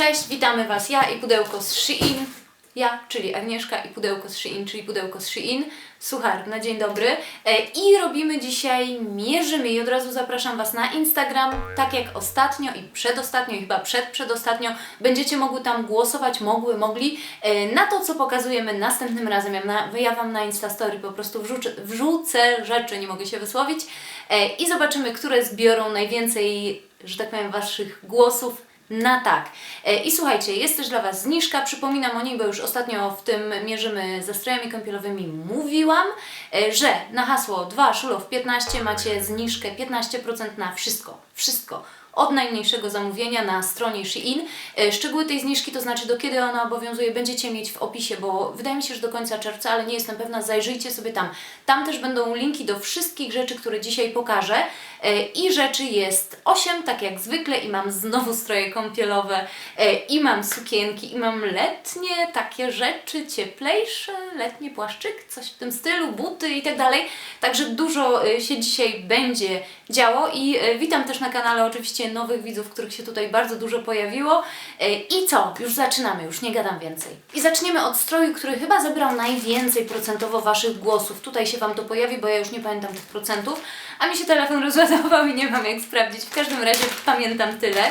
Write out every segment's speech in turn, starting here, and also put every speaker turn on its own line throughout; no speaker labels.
Cześć, witamy Was, ja i pudełko z Shein. Ja, czyli Agnieszka i pudełko z Shein, czyli pudełko z Shein. Suchar, na dzień dobry. E, I robimy dzisiaj, mierzymy i od razu zapraszam Was na Instagram, tak jak ostatnio i przedostatnio i chyba przed przedostatnio. Będziecie mogły tam głosować, mogły, mogli, e, na to, co pokazujemy następnym razem. Ja, na, ja Wam na Instastory po prostu wrzucę, wrzucę rzeczy, nie mogę się wysłowić e, i zobaczymy, które zbiorą najwięcej, że tak powiem, Waszych głosów na tak. E, I słuchajcie, jest też dla Was zniżka. Przypominam o niej, bo już ostatnio w tym mierzymy ze strojami kąpielowymi mówiłam, e, że na hasło 2 szulow 15 macie zniżkę 15% na wszystko. Wszystko. Od najmniejszego zamówienia na stronie Shein. E, Szczegóły tej zniżki, to znaczy do kiedy ona obowiązuje, będziecie mieć w opisie, bo wydaje mi się, że do końca czerwca, ale nie jestem pewna, zajrzyjcie sobie tam. Tam też będą linki do wszystkich rzeczy, które dzisiaj pokażę. E, I rzeczy jest 8, tak jak zwykle, i mam znowu stroje kąpielowe, e, i mam sukienki, i mam letnie takie rzeczy, cieplejsze, letnie płaszczyk, coś w tym stylu, buty i tak dalej. Także dużo się dzisiaj będzie działo i witam też na kanale oczywiście nowych widzów, których się tutaj bardzo dużo pojawiło. E, I co? Już zaczynamy, już nie gadam więcej. I zaczniemy od stroju, który chyba zebrał najwięcej procentowo Waszych głosów. Tutaj się Wam to pojawi, bo ja już nie pamiętam tych procentów, a mi się telefon rozładował i nie mam jak sprawdzić. W każdym razie pamiętam tyle.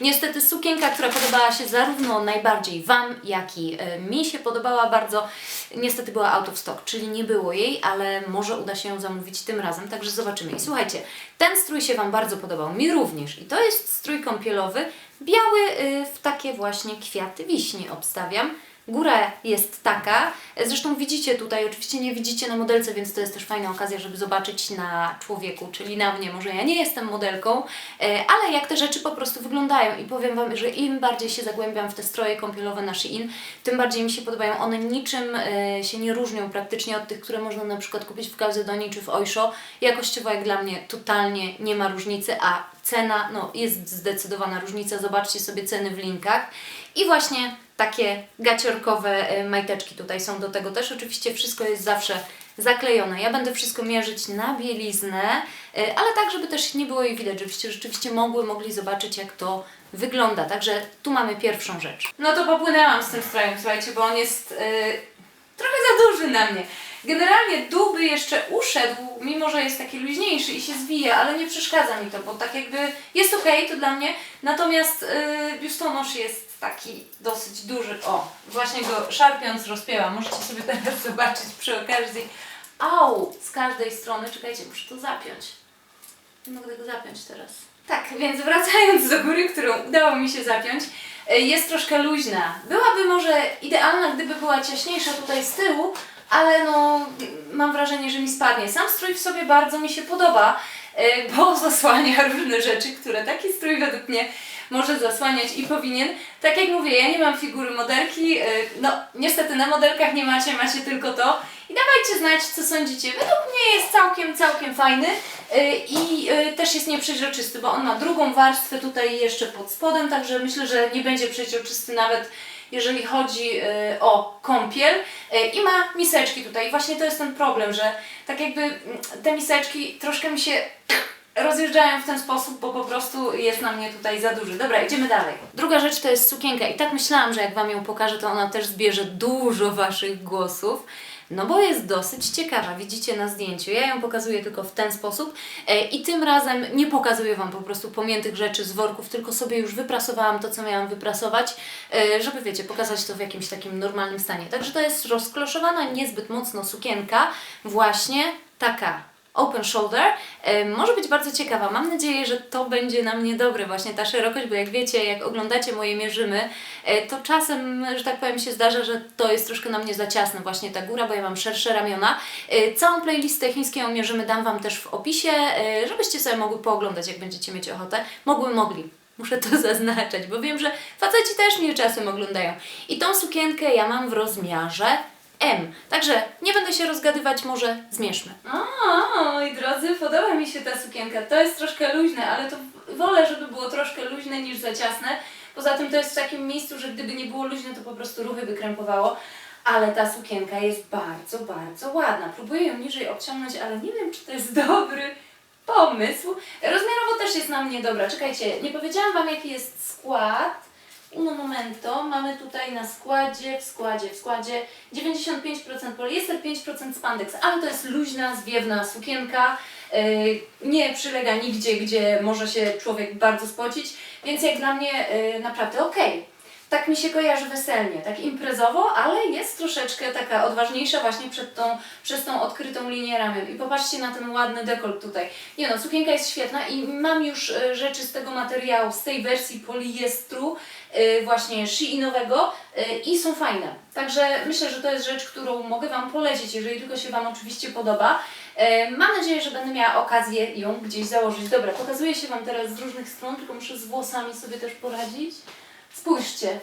Niestety sukienka, która podobała się zarówno najbardziej Wam, jak i e, mi się podobała bardzo, niestety była out of stock, czyli nie było jej, ale może uda się ją zamówić tym razem, także zobaczymy. I słuchajcie, ten strój się Wam bardzo podobał, mi również. I to jest strój kąpielowy, biały y, w takie właśnie kwiaty wiśni obstawiam. Góra jest taka, zresztą widzicie tutaj, oczywiście nie widzicie na modelce, więc to jest też fajna okazja, żeby zobaczyć na człowieku, czyli na mnie. Może ja nie jestem modelką, e, ale jak te rzeczy po prostu wyglądają i powiem Wam, że im bardziej się zagłębiam w te stroje kąpielowe na Shein, tym bardziej mi się podobają. One niczym e, się nie różnią praktycznie od tych, które można na przykład kupić w Calzedonie czy w Oysho. Jakościowo jak dla mnie totalnie nie ma różnicy, a cena, no jest zdecydowana różnica. Zobaczcie sobie ceny w linkach. I właśnie takie gaciorkowe e, majteczki tutaj są do tego też. Oczywiście wszystko jest zawsze zaklejone. Ja będę wszystko mierzyć na bieliznę, e, ale tak, żeby też nie było jej widać, żebyście rzeczywiście mogły, mogli zobaczyć, jak to wygląda. Także tu mamy pierwszą rzecz. No to popłynęłam z tym strojem, słuchajcie, bo on jest e, trochę za duży na mnie. Generalnie dół by jeszcze uszedł, mimo że jest taki luźniejszy i się zwija, ale nie przeszkadza mi to, bo tak jakby jest ok, to dla mnie. Natomiast yy, biustonosz jest taki dosyć duży. O, właśnie go szarpiąc rozpięłam. Możecie sobie teraz zobaczyć przy okazji. Au, z każdej strony. Czekajcie, muszę to zapiąć. Nie mogę go zapiąć teraz. Tak, więc wracając do góry, którą udało mi się zapiąć, y, jest troszkę luźna. Byłaby może idealna, gdyby była ciaśniejsza tutaj z tyłu, ale no mam wrażenie, że mi spadnie. Sam strój w sobie bardzo mi się podoba, y, bo zasłania różne rzeczy, które taki strój według mnie może zasłaniać i powinien. Tak jak mówię, ja nie mam figury modelki, y, no niestety na modelkach nie macie, macie tylko to. I dawajcie znać, co sądzicie. Według mnie jest całkiem, całkiem fajny y, i też jest nieprzeźroczysty, bo on ma drugą warstwę tutaj jeszcze pod spodem, także myślę, że nie będzie przeźroczysty nawet jeżeli chodzi y, o kąpiel y, i ma miseczki tutaj. Właśnie to jest ten problem, że tak jakby mm, te miseczki troszkę mi się rozjeżdżają w ten sposób, bo po prostu jest na mnie tutaj za duży. Dobra, idziemy dalej. Druga rzecz to jest sukienka i tak myślałam, że jak Wam ją pokażę, to ona też zbierze dużo Waszych głosów. No bo jest dosyć ciekawa, widzicie na zdjęciu. Ja ją pokazuję tylko w ten sposób e, i tym razem nie pokazuję Wam po prostu pomiętych rzeczy z worków, tylko sobie już wyprasowałam to, co miałam wyprasować, e, żeby wiecie, pokazać to w jakimś takim normalnym stanie. Także to jest rozkloszowana niezbyt mocno sukienka, właśnie taka open shoulder. E, może być bardzo ciekawa. Mam nadzieję, że to będzie na mnie dobre, właśnie ta szerokość, bo jak wiecie, jak oglądacie moje mierzymy, e, to czasem, że tak powiem, się zdarza, że to jest troszkę na mnie za ciasne, właśnie ta góra, bo ja mam szersze ramiona. E, Całą playlistę chińskiego mierzymy dam Wam też w opisie, żebyście sobie mogły pooglądać, jak będziecie mieć ochotę. Mogły, mogli. Muszę to zaznaczać, bo wiem, że faceci też mnie czasem oglądają. I tą sukienkę ja mam w rozmiarze M. Także nie będę się rozgadywać, może zmierzmy. O, moi drodzy, podoba mi się ta sukienka. To jest troszkę luźne, ale to wolę, żeby było troszkę luźne niż za ciasne. Poza tym to jest w takim miejscu, że gdyby nie było luźne, to po prostu ruchy by krępowało. Ale ta sukienka jest bardzo, bardzo ładna. Próbuję ją niżej obciągnąć, ale nie wiem, czy to jest dobry pomysł. Rozmiarowo też jest na mnie dobra. Czekajcie, nie powiedziałam Wam, jaki jest skład. Uno Momento. Mamy tutaj na składzie, w składzie, w składzie 95% poliester, 5% spandex, ale to jest luźna, zwiewna sukienka. Yy, nie przylega nigdzie, gdzie może się człowiek bardzo spocić, więc jak dla mnie yy, naprawdę okej. Tak mi się kojarzy weselnie, tak imprezowo, ale jest troszeczkę taka odważniejsza właśnie przed tą, przez tą odkrytą linię ramion. I popatrzcie na ten ładny dekolt tutaj. Nie no, sukienka jest świetna i mam już e, rzeczy z tego materiału, z tej wersji poliestru, e, właśnie sheinowego e, i są fajne. Także myślę, że to jest rzecz, którą mogę Wam polecić, jeżeli tylko się Wam oczywiście podoba. Mam nadzieję, że będę miała okazję ją gdzieś założyć. Dobra, pokazuję się Wam teraz z różnych stron, tylko muszę z włosami sobie też poradzić. Spójrzcie.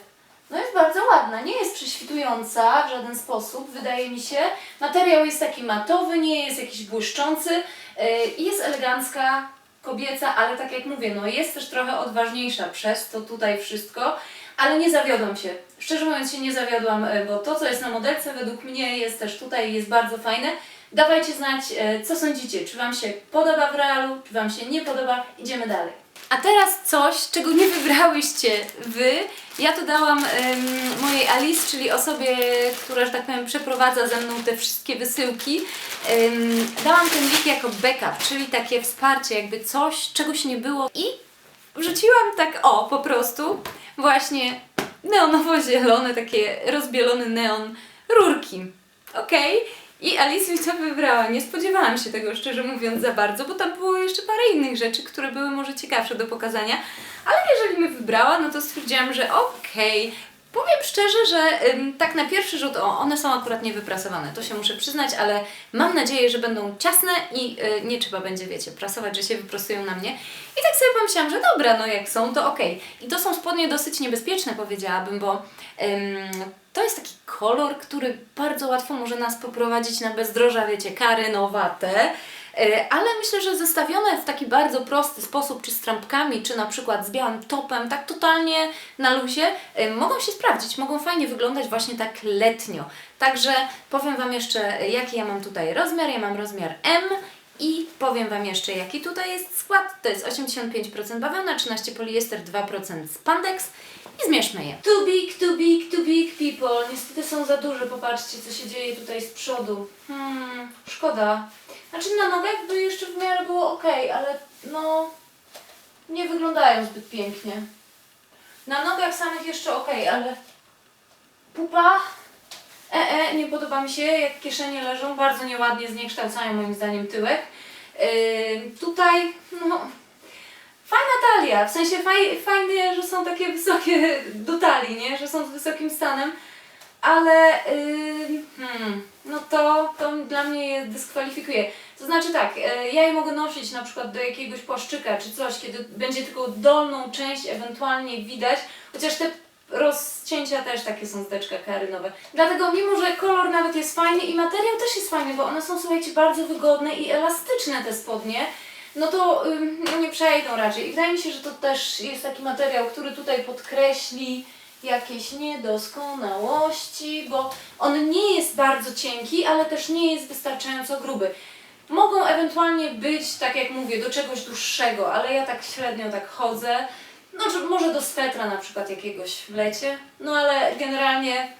No jest bardzo ładna, nie jest prześwitująca w żaden sposób, wydaje mi się. Materiał jest taki matowy, nie jest jakiś błyszczący yy, i jest elegancka, kobieca, ale tak jak mówię, no jest też trochę odważniejsza przez to tutaj wszystko, ale nie zawiodłam się. Szczerze mówiąc się nie zawiodłam, yy, bo to co jest na modelce według mnie jest też tutaj, jest bardzo fajne. Dawajcie znać, yy, co sądzicie, czy Wam się podoba w realu, czy Wam się nie podoba, idziemy dalej. A teraz coś, czego nie wybrałyście Wy. Ja to dałam em, mojej Alice, czyli osobie, która, że tak powiem, przeprowadza ze mną te wszystkie wysyłki. Em, dałam ten link jako backup, czyli takie wsparcie, jakby coś, czegoś nie było. I wrzuciłam tak, o, po prostu, właśnie neonowo-zielone, takie rozbielony neon rurki. Okej? I Alice mi to wybrała. Nie spodziewałam się tego, szczerze mówiąc, za bardzo, bo tam było jeszcze parę innych rzeczy, które były może ciekawsze do pokazania. Ale jeżeli mnie wybrała, no to stwierdziłam, że okej. Powiem szczerze, że ym, tak na pierwszy rzut, o, one są akurat niewyprasowane, to się muszę przyznać, ale mam nadzieję, że będą ciasne i y, nie trzeba będzie, wiecie, prasować, że się wyprostują na mnie. I tak sobie pomyślałam, że dobra, no jak są, to okej. I to są spodnie dosyć niebezpieczne, powiedziałabym, bo ym, to jest taki kolor, który bardzo łatwo może nas poprowadzić na bezdroża, wiecie, karynowate. E, Ale myślę, że zestawione w taki bardzo prosty sposób, czy z trampkami, czy na przykład z białym topem, tak totalnie na luzie, e, mogą się sprawdzić, mogą fajnie wyglądać właśnie tak letnio. Także powiem Wam jeszcze, jaki ja mam tutaj rozmiar. Ja mam rozmiar M i powiem Wam jeszcze, jaki tutaj jest skład. To jest 85% bawełna, 13 poliester, 2% spandex i zmierzmy je. Too big, too big, too big people. Niestety są za duże, popatrzcie, co się dzieje tutaj z przodu. Hmm, szkoda. Znaczy na nogach by jeszcze w miarę było ok, ale no nie wyglądają zbyt pięknie. Na nogach samych jeszcze ok, ale pupa e, e, nie podoba mi się, jak kieszenie leżą, bardzo nieładnie zniekształcają moim zdaniem tyłek. Yy, tutaj, no, fajna talia, w sensie faj, fajnie, że są takie wysokie do talii, nie? Że są z wysokim stanem, ale yy, hmm, no to, to dla mnie je dyskwalifikuje. To znaczy tak, e, ja je mogę nosić na przykład do jakiegoś płaszczyka czy coś, kiedy będzie tylko dolną część ewentualnie widać, chociaż te rozcięcia też takie są zdeczka karynowe. Dlatego mimo, że kolor nawet jest fajny i materiał też jest fajny, bo one są słuchajcie bardzo wygodne i elastyczne te spodnie, no to no nie przejdą raczej. I wydaje mi się, że to też jest taki materiał, który tutaj podkreśli jakieś niedoskonałości, bo on nie jest bardzo cienki, ale też nie jest wystarczająco gruby. Mogą ewentualnie być, tak jak mówię, do czegoś dłuższego, ale ja tak średnio tak chodzę. No, że może do swetra na przykład jakiegoś w lecie, no ale generalnie,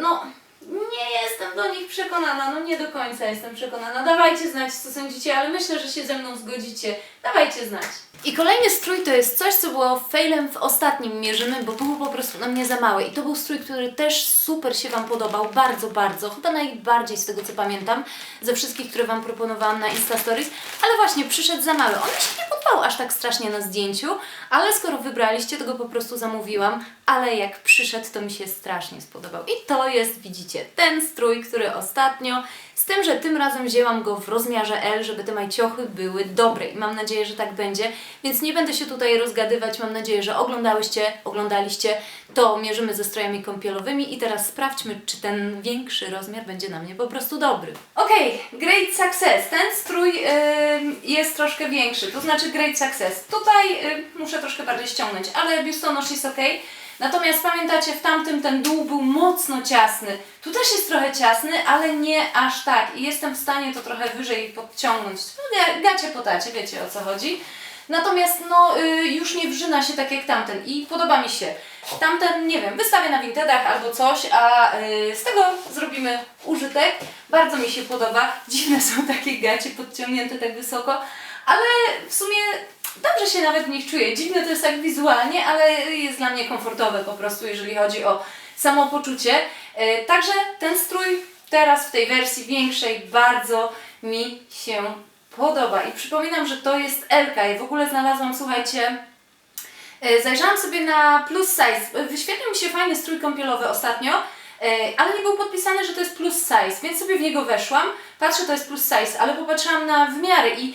no, nie jestem do nich przekonana, no nie do końca jestem przekonana. Dawajcie znać, co sądzicie, ale myślę, że się ze mną zgodzicie. Dawajcie znać. I kolejny strój to jest coś, co było failem w ostatnim mierzymy, bo był po prostu na mnie za mały. I to był strój, który też super się Wam podobał, bardzo, bardzo. Chyba najbardziej z tego, co pamiętam, ze wszystkich, które Wam proponowałam na Insta Stories. Ale właśnie, przyszedł za mały. On mi się nie podobał aż tak strasznie na zdjęciu, ale skoro wybraliście, to go po prostu zamówiłam. Ale jak przyszedł, to mi się strasznie spodobał. I to jest, widzicie, ten strój, który ostatnio, z tym, że tym razem wzięłam go w rozmiarze L, żeby te majciochy były dobre. I mam nadzieję, że tak będzie, więc nie będę się tutaj rozgadywać, mam nadzieję, że oglądałyście, oglądaliście, to mierzymy ze strojami kąpielowymi. I teraz sprawdźmy, czy ten większy rozmiar będzie na mnie po prostu dobry. Okej, great success, ten strój ym, jest troszkę większy, to znaczy great success. Tutaj ym, muszę troszkę bardziej ściągnąć, ale biustonosz jest ok. Natomiast pamiętacie, w tamtym ten dół był mocno ciasny. Tu też jest trochę ciasny, ale nie aż tak. I jestem w stanie to trochę wyżej podciągnąć. No, ga- gacie po tacie, wiecie o co chodzi. natomiast no y, już nie wrzyna się tak jak tamten i podoba mi się. Tamten, nie wiem, wystawię na Vintedach albo coś, a y, z tego zrobimy użytek. Bardzo mi się podoba. Dziwne są takie gacie podciągnięte tak wysoko, ale w sumie dobrze się nawet w nich czuję. Dziwne to jest tak wizualnie, ale jest dla mnie komfortowe po prostu, jeżeli chodzi o samopoczucie. Y, Także ten strój teraz w tej wersji większej bardzo mi się podoba. I przypominam, że to jest Elka. I w ogóle znalazłam, słuchajcie, e, zajrzałam sobie na plus size. E, Wyświetlił mi się fajny strój kąpielowy ostatnio, e, ale nie był podpisany, że to jest plus size, więc sobie w niego weszłam. Patrzę, to jest plus size, ale popatrzyłam na wymiary i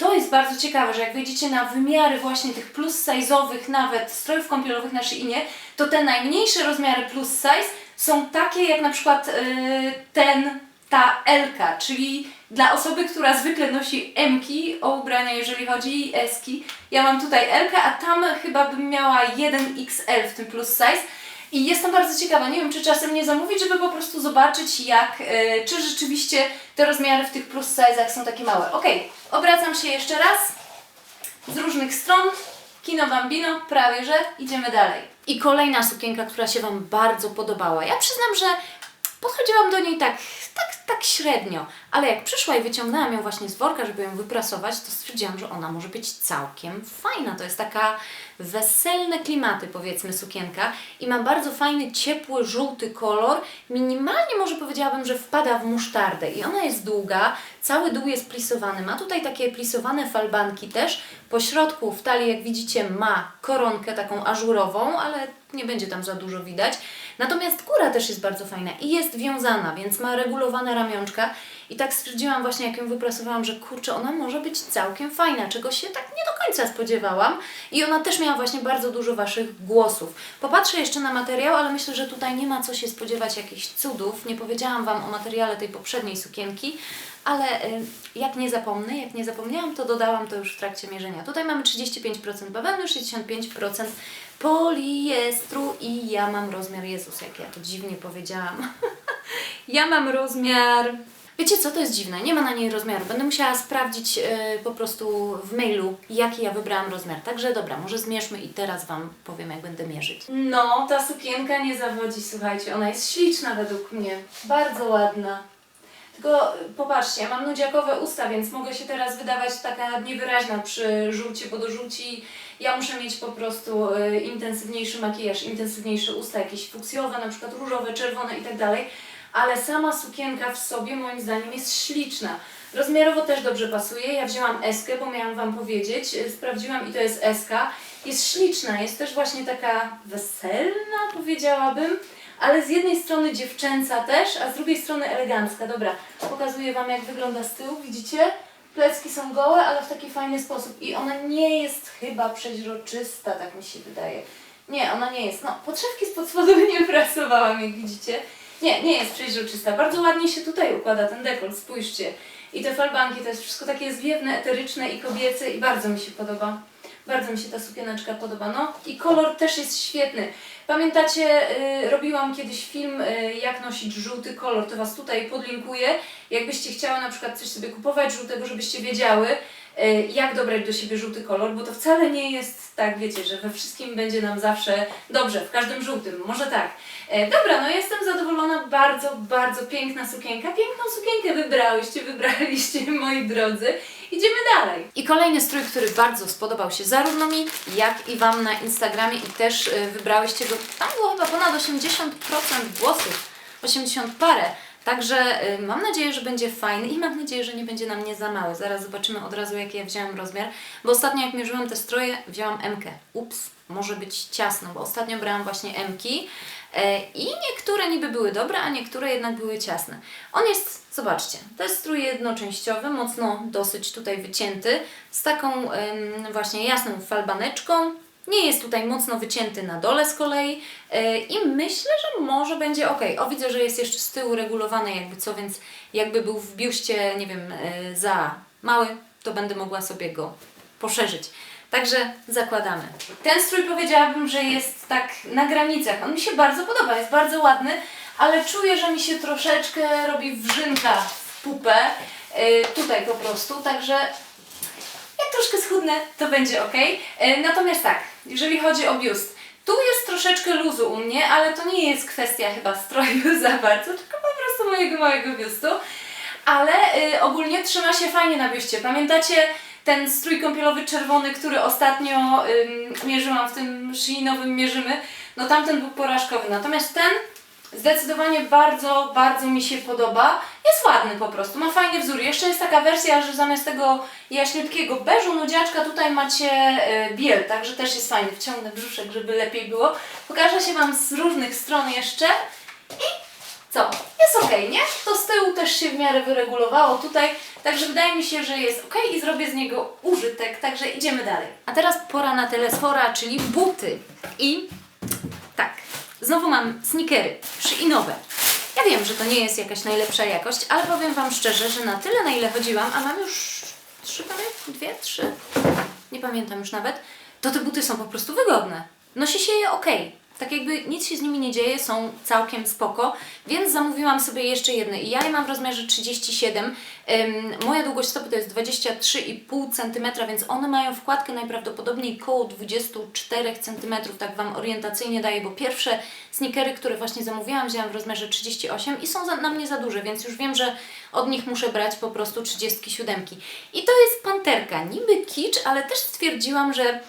to jest bardzo ciekawe, że jak wejdziecie na wymiary właśnie tych plus size'owych nawet strojów kąpielowych na Sheinie, to te najmniejsze rozmiary plus size są takie jak na przykład e, ten, ta Elka, czyli dla osoby, która zwykle nosi M-ki o ubrania, jeżeli chodzi i S-ki. Ja mam tutaj L-kę, a tam chyba bym miała 1XL w tym plus size. I jestem bardzo ciekawa, nie wiem czy czasem nie zamówić, żeby po prostu zobaczyć jak, e, czy rzeczywiście te rozmiary w tych plus size'ach są takie małe. Ok, obracam się jeszcze raz z różnych stron. Kino Bambino, prawie że idziemy dalej. I kolejna sukienka, która się Wam bardzo podobała. Ja przyznam, że podchodziłam do niej tak, tak, tak średnio, ale jak przyszła i wyciągnęłam ją właśnie z worka, żeby ją wyprasować, to stwierdziłam, że ona może być całkiem fajna. To jest taka weselne klimaty, powiedzmy, sukienka i ma bardzo fajny, ciepły, żółty kolor. Minimalnie może powiedziałabym, że wpada w musztardę i ona jest długa, cały dół jest plisowany. Ma tutaj takie plisowane falbanki też. Po środku w talii, jak widzicie, ma koronkę taką ażurową, ale nie będzie tam za dużo widać. Natomiast góra też jest bardzo fajna i jest wiązana, więc ma regulowane ramionczka. I tak stwierdziłam właśnie, jak ją wyprasowałam, że kurczę, ona może być całkiem fajna, czego się tak nie do końca spodziewałam. I ona też miała właśnie bardzo dużo Waszych głosów. Popatrzę jeszcze na materiał, ale myślę, że tutaj nie ma co się spodziewać jakichś cudów. Nie powiedziałam Wam o materiale tej poprzedniej sukienki, ale y, jak nie zapomnę, jak nie zapomniałam, to dodałam to już w trakcie mierzenia. Tutaj mamy 35% bawełny, 65% poliestru i ja mam rozmiar, Jezus, jak ja to dziwnie powiedziałam. ja mam rozmiar... Wiecie co, to jest dziwne, nie ma na niej rozmiaru. Będę musiała sprawdzić y, po prostu w mailu, jaki ja wybrałam rozmiar. Także dobra, może zmierzmy i teraz Wam powiem, jak będę mierzyć. No, ta sukienka nie zawodzi, słuchajcie, ona jest śliczna według mnie, bardzo ładna. Tylko y, popatrzcie, ja mam nudziakowe usta, więc mogę się teraz wydawać taka niewyraźna przy żółcie, bo do żółci ja muszę mieć po prostu y, intensywniejszy makijaż, intensywniejsze usta, jakieś fuksjowe, na przykład różowe, czerwone i tak dalej. Ale sama sukienka w sobie moim zdaniem jest śliczna. Rozmiarowo też dobrze pasuje. Ja wzięłam eskę, bo miałam Wam powiedzieć. Y, Sprawdziłam i to jest eska. Jest śliczna, jest też właśnie taka weselna, powiedziałabym ale z jednej strony dziewczęca też, a z drugiej strony elegancka. Dobra, pokazuję Wam jak wygląda z tyłu, widzicie? Plecki są gołe, ale w taki fajny sposób i ona nie jest chyba przeźroczysta, tak mi się wydaje. Nie, ona nie jest. No, podszewki spod spodu nie pracowałam, jak widzicie. Nie, nie jest przeźroczysta. Bardzo ładnie się tutaj układa ten dekolt, spójrzcie. I te falbanki to jest wszystko takie zwiewne, eteryczne i kobiece i bardzo mi się podoba. Bardzo mi się ta sukieneczka podoba. No i kolor też jest świetny. Pamiętacie, y, robiłam kiedyś film, y, jak nosić żółty kolor, to Was tutaj podlinkuję. Jakbyście chciały na przykład coś sobie kupować żółtego, żebyście wiedziały, y, jak dobrać do siebie żółty kolor, bo to wcale nie jest tak, wiecie, że we wszystkim będzie nam zawsze dobrze, w każdym żółtym, może tak. E, Dobra, no jestem zadowolona, bardzo, bardzo piękna sukienka. Piękną sukienkę wybrałyście, wybraliście, moi drodzy. Idziemy dalej. I kolejny strój, który bardzo spodobał się zarówno mi, jak i Wam na Instagramie i też y, wybrałyście go, tam było chyba ponad 80% głosów, 80 parę. Także y, mam nadzieję, że będzie fajny i mam nadzieję, że nie będzie na mnie za mały. Zaraz zobaczymy od razu, jaki ja wziąłem rozmiar, bo ostatnio jak mierzyłam te stroje, wzięłam M. -kę. Ups, może być ciasno, bo ostatnio brałam właśnie M-ki e, i niektóre niby były dobre, a niektóre jednak były ciasne. On jest, zobaczcie, to jest strój jednoczęściowy, mocno dosyć tutaj wycięty, z taką właśnie jasną falbaneczką. Nie jest tutaj mocno wycięty na dole z kolei e, i myślę, że może będzie ok. O, widzę, że jest jeszcze z tyłu regulowany jakby co, więc jakby był w biuście, nie wiem, e, za mały, to będę mogła sobie go poszerzyć. Także zakładamy. Ten strój powiedziałabym, że jest tak na granicach. On mi się bardzo podoba, jest bardzo ładny, ale czuję, że mi się troszeczkę robi wrzynka w pupę. Yy, tutaj po prostu, także jak troszkę schudnę, to będzie ok. E, Natomiast tak, jeżeli chodzi o biust, tu jest troszeczkę luzu u mnie, ale to nie jest kwestia chyba stroju za bardzo, tylko po prostu mojego małego biustu. Ale y, ogólnie trzyma się fajnie na biuście. Pamiętacie ten strój kąpielowy czerwony, który ostatnio ym, mierzyłam w tym Sheinowym mierzymy? No tamten był porażkowy. Natomiast ten zdecydowanie bardzo, bardzo mi się podoba. Jest ładny po prostu, ma fajny wzór. Jeszcze jest taka wersja, że zamiast tego jaśniutkiego beżu nudziaczka tutaj macie y, biel, także też jest fajny. Wciągnę brzuszek, żeby lepiej było. Pokażę się Wam z różnych stron jeszcze. Co? Jest ok, nie? To z tyłu też się w miarę wyregulowało tutaj, także wydaje mi się, że jest ok i zrobię z niego użytek, także idziemy dalej. A teraz pora na telesfora, czyli buty. I tak, znowu mam sneakery szyinowe. Ja wiem, że to nie jest jakaś najlepsza jakość, ale powiem Wam szczerze, że na tyle na ile chodziłam, a mam już trzy pary, dwie, trzy, nie pamiętam już nawet, to te buty są po prostu wygodne. Nosi się je ok. Tak jakby nic się z nimi nie dzieje, są całkiem spoko, więc zamówiłam sobie jeszcze jedne. I ja je mam w rozmiarze 37. Ym, moja długość stopy to jest 23,5 cm, więc one mają wkładkę najprawdopodobniej koło 24 cm, tak Wam orientacyjnie daję, bo pierwsze sneakery, które właśnie zamówiłam, wzięłam w rozmiarze 38 i są za, na mnie za duże, więc już wiem, że od nich muszę brać po prostu 37. I to jest panterka, niby kicz, ale też stwierdziłam, że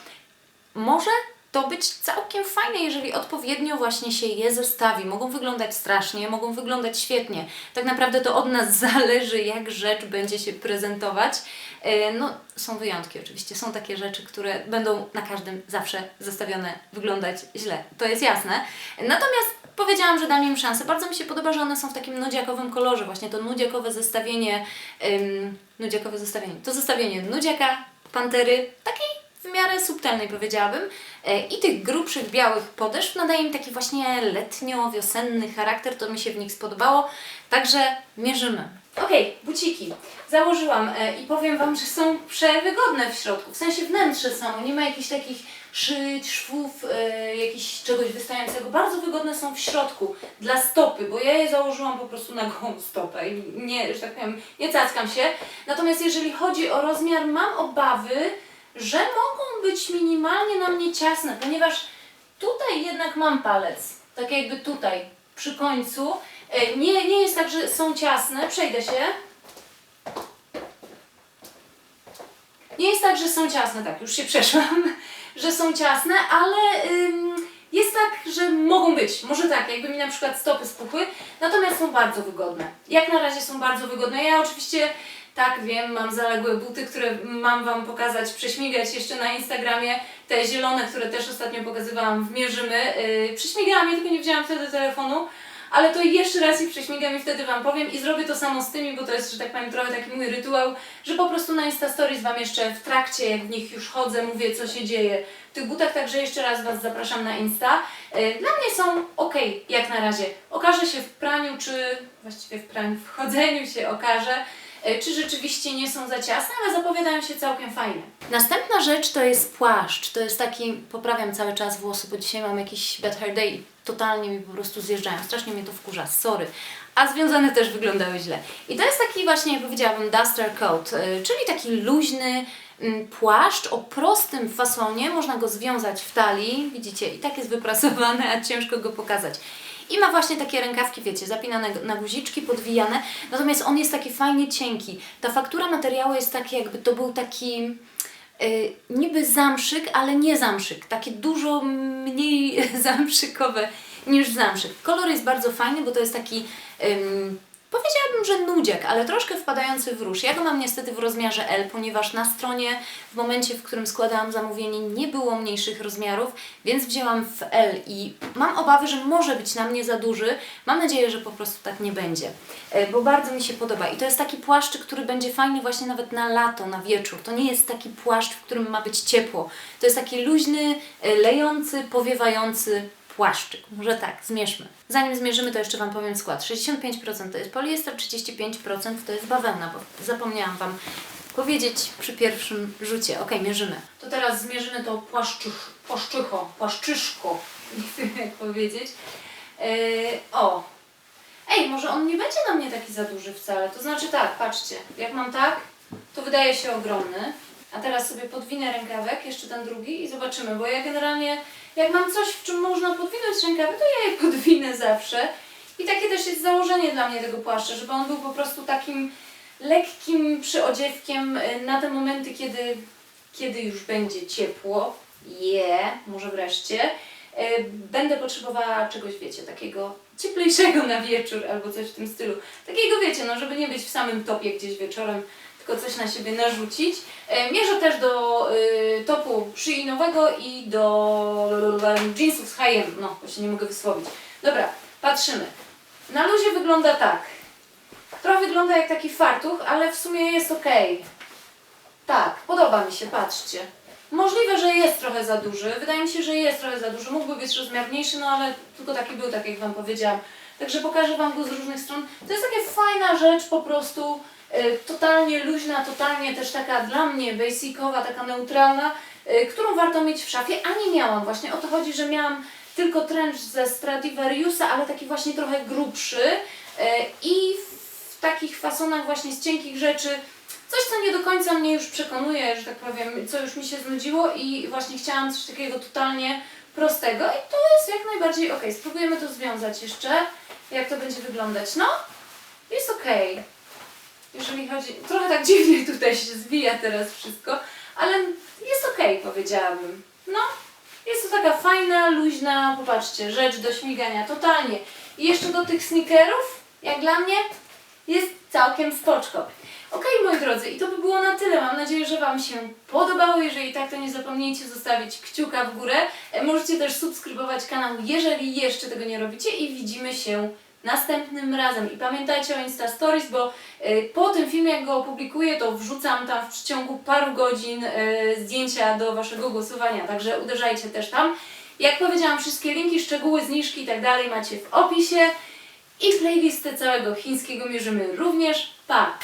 może to być całkiem fajne, jeżeli odpowiednio właśnie się je zestawi. Mogą wyglądać strasznie, mogą wyglądać świetnie. Tak naprawdę to od nas zależy, jak rzecz będzie się prezentować. E, No, są wyjątki oczywiście. Są takie rzeczy, które będą na każdym zawsze zestawione wyglądać źle. To jest jasne. Natomiast powiedziałam, że dam im szansę. Bardzo mi się podoba, że one są w takim nudziakowym kolorze. Właśnie to nudziakowe zestawienie, ym, nudziakowe zestawienie, to zestawienie nudziaka, pantery, takiej w miarę subtelnej powiedziałabym E, i tych grubszych białych podeszw nadaje im taki właśnie letnio-wiosenny charakter, to mi się w nich spodobało, także mierzymy. Okej, buciki. Założyłam e, i powiem Wam, że są przewygodne w środku, w sensie wnętrze samo, nie ma jakichś takich szyć, szwów, e, jakichś czegoś wystającego. Bardzo wygodne są w środku dla stopy, bo ja je założyłam po prostu na gołą stopę i nie, że tak powiem, nie cackam się. Natomiast jeżeli chodzi o rozmiar, mam obawy, że mogą być minimalnie na mnie ciasne, ponieważ tutaj jednak mam palec, tak jakby tutaj przy końcu. E, Nie, nie jest tak, że są ciasne, przejdę się. Nie jest tak, że są ciasne, tak, już się przeszłam, że są ciasne, ale ym, jest tak, że mogą być. Może tak, jakby mi na przykład stopy spuchły, natomiast są bardzo wygodne. Jak na razie są bardzo wygodne. Ja oczywiście tak wiem, mam zaległe buty, które mam Wam pokazać, prześmigać jeszcze na Instagramie. Te zielone, które też ostatnio pokazywałam w Mierzymy. Yy, prześmigałam je, tylko nie wzięłam wtedy telefonu. Ale to jeszcze raz ich prześmigam i wtedy Wam powiem i zrobię to samo z tymi, bo to jest, że tak powiem, trochę taki mój rytuał, że po prostu na Insta Stories Wam jeszcze w trakcie, jak w nich już chodzę, mówię co się dzieje w tych butach, także jeszcze raz Was zapraszam na Insta. Yy, Dla mnie są ok, jak na razie. Okaże się w praniu, czy właściwie w praniu, w chodzeniu się okaże, czy rzeczywiście nie są za ciasne, ale zapowiadają się całkiem fajnie. Następna rzecz to jest płaszcz. To jest taki, poprawiam cały czas włosy, bo dzisiaj mam jakiś bad hair day totalnie mi po prostu zjeżdżają. Strasznie mnie to wkurza, sorry. A związane też wyglądały źle. I to jest taki właśnie, jak powiedziałabym, duster coat, y, czyli taki luźny mm, płaszcz o prostym fasonie. Można go związać w talii, widzicie, i tak jest wyprasowany, a ciężko go pokazać. I ma właśnie takie rękawki, wiecie, zapinane na guziczki, podwijane. Natomiast on jest taki fajnie cienki. Ta faktura materiału jest taki, jakby to był taki y, niby zamszyk, ale nie zamszyk. Takie dużo mniej zamszykowe niż zamszyk. Kolor jest bardzo fajny, bo to jest taki, powiedziałabym, że nudziak, ale troszkę wpadający w róż. Ja go mam niestety w rozmiarze L, ponieważ na stronie w momencie, w którym składałam zamówienie nie było mniejszych rozmiarów, więc wzięłam w L i mam obawy, że może być na mnie za duży. Mam nadzieję, że po prostu tak nie będzie, e, bo bardzo mi się podoba. I to jest taki płaszczyk, który będzie fajny właśnie nawet na lato, na wieczór. To nie jest taki płaszcz, w którym ma być ciepło. To jest taki luźny, e, lejący, powiewający płaszczyk. Może tak, zmierzmy. Zanim zmierzymy, to jeszcze Wam powiem skład. 65% to jest poliester, 35% to jest bawełna, bo zapomniałam Wam powiedzieć przy pierwszym rzucie. Ok, mierzymy. To teraz zmierzymy to płaszczych, płaszczycho, płaszczyszko. Nie wiem jak powiedzieć. Yy, o. Ej, może on nie będzie na mnie taki za duży wcale. To znaczy tak, patrzcie. Jak mam tak, to wydaje się ogromny. A teraz sobie podwinę rękawek, jeszcze ten drugi i zobaczymy, bo ja generalnie jak mam coś, w czym można podwinąć rękawy, to ja je podwinę zawsze. I takie też jest założenie dla mnie tego płaszcza, żeby on był po prostu takim lekkim przyodziewkiem y, na te momenty, kiedy, kiedy już będzie ciepło. Je, może wreszcie. Y, Będę potrzebowała czegoś, wiecie, takiego cieplejszego na wieczór albo coś w tym stylu. Takiego, wiecie, no żeby nie być w samym topie gdzieś wieczorem, tylko coś na siebie narzucić. E, Mierzę też do y, topu szyinowego i do jeansów z H&M. No, się nie mogę wysłowić. Dobra, patrzymy. Na luzie wygląda tak. Trochę wygląda jak taki fartuch, ale w sumie jest ok. Tak, podoba mi się, patrzcie. Możliwe, że jest trochę za duży. Wydaje mi się, że jest trochę za duży. Mógłby być rozmiar mniejszy, no ale tylko taki był, tak jak Wam powiedziałam. Także pokażę Wam go z różnych stron. To jest taka fajna rzecz po prostu. Y, totalnie luźna, totalnie też taka dla mnie basicowa, taka neutralna, y, którą warto mieć w szafie, a nie miałam. Właśnie o to chodzi, że miałam tylko trench ze Stradivariusa, ale taki właśnie trochę grubszy y, i w takich fasonach właśnie z cienkich rzeczy. Coś, co nie do końca mnie już przekonuje, że tak powiem, co już mi się znudziło i właśnie chciałam coś takiego totalnie prostego i to jest jak najbardziej ok. Spróbujemy to związać jeszcze, jak to będzie wyglądać. No, jest ok. Jeżeli chodzi, trochę tak dziwnie tutaj się zwija teraz wszystko, ale jest ok, powiedziałabym. No, jest to taka fajna, luźna, popatrzcie, rzecz do śmigania, totalnie. I jeszcze do tych sneakerów, jak dla mnie, jest całkiem spoczko. Ok, moi drodzy, i to by było na tyle. Mam nadzieję, że Wam się podobało. Jeżeli tak, to nie zapomnijcie zostawić kciuka w górę. E, Możecie też subskrybować kanał, jeżeli jeszcze tego nie robicie i widzimy się następnym razem. I pamiętajcie o Insta Stories, bo e, po tym filmie, jak go opublikuję, to wrzucam tam w przeciągu paru godzin e, zdjęcia do Waszego głosowania, także uderzajcie też tam. Jak powiedziałam, wszystkie linki, szczegóły, zniżki i tak dalej macie w opisie. I playlistę całego chińskiego mierzymy również. Pa!